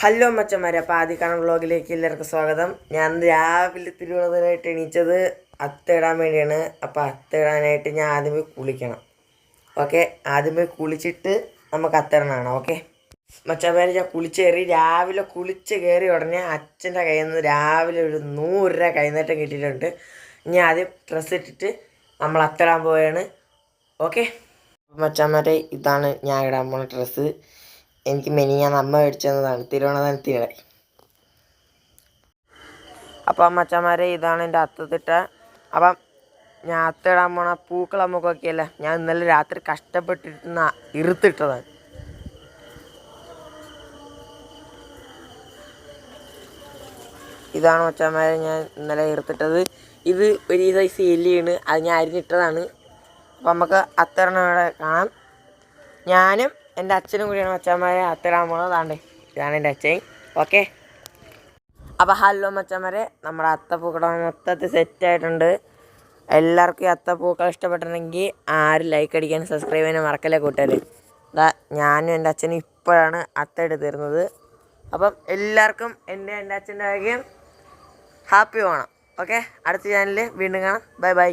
Hello മച്ചന്മാരെ അപ്പോൾ ആദ്യക്കാരൻ വ്ളോഗിലേക്ക് എല്ലാവർക്കും സ്വാഗതം. ഞാൻ രാവിലെ തിരുവനന്തപുരമായിട്ട് എണീച്ചത് അത്തിടാൻ വേണ്ടിയാണ്. അപ്പോൾ അത്തിടാനായിട്ട് ഞാൻ ആദ്യം പോയി കുളിക്കണം. ഓക്കെ? ആദ്യം പോയി കുളിച്ചിട്ട് നമുക്ക് അത്തിടണമാണ് ഓക്കെ? മച്ചന്മാരെ ഞാൻ കുളിച്ച് കയറി രാവിലെ കുളിച്ച് കയറി ഉടനെ അച്ഛന്റെ കയ്യിൽ നിന്ന് രാവിലെ ഒരു നൂറ് രൂപ കൈനേറ്റം കിട്ടിയിട്ടുണ്ട്. ഞാൻ ആദ്യം ഡ്രസ്സ് ഇട്ടിട്ട് നമ്മൾ അത്തിടാൻ പോവുകയാണ് ഓക്കെ? മച്ചന്മാരെ ഇതാണ് ഞാൻ ഇടാൻ പോണ ഡ്രസ്സ്. എനിക്ക് മെനിയാൻ അമ്മ മേടിച്ചതാണ് തിരുവനന്തപുരത്തിനിടെ അപ്പം മച്ചന്മാരെ ഇതാണ് എന്റെ അത്തത്തിട്ട. അപ്പം ഞാൻ അത്തിടാൻ പോണ പൂക്കൾ നമുക്കൊക്കെയല്ല ഞാൻ ഇന്നലെ രാത്രി കഷ്ടപ്പെട്ടിരുന്ന ഇറുത്തിട്ടതാണ് ഇതാണ് മച്ചന്മാരെ ഞാൻ ഇന്നലെ ഇറുത്തിട്ടത് ഇത് വലിയ സൈസ് എല്ലിയാണ് അത് ഞാൻ അരിഞ്ഞിട്ടതാണ്. അപ്പം നമുക്ക് അത്തരണ കാണാം. ഞാനും എന്റെ അച്ഛനും കൂടിയാണ് മച്ചന്മാരെ അത്തരാൻ പോണത് ഇതാണ് എന്റെ അച്ഛൻ. ഓക്കെ. അപ്പോൾ ഹലോ മച്ചന്മാരെ നമ്മുടെ അത്തപ്പൂക്കട മൊത്തത്തിൽ സെറ്റായിട്ടുണ്ട് എല്ലാവർക്കും ഈ അത്തപ്പൂക്കൾ ഇഷ്ടപ്പെട്ടിട്ടുണ്ടെങ്കിൽ ആരും ലൈക്ക് അടിക്കാനും സബ്സ്ക്രൈബ് ചെയ്യാനും മറക്കല്ലേ കൂട്ടുകാർ ഇതാ ഞാനും എന്റെ അച്ഛനും ഇപ്പോഴാണ് അത്ത എടുത്ത് തരുന്നത് അപ്പം എല്ലാവർക്കും എന്റെ എന്റെ അച്ഛന്റെ ആഗ്രഹം ഹാപ്പി ഓണം ഓക്കെ? അടുത്ത ചാനലിൽ വീണ്ടും കാണാം. Bye bye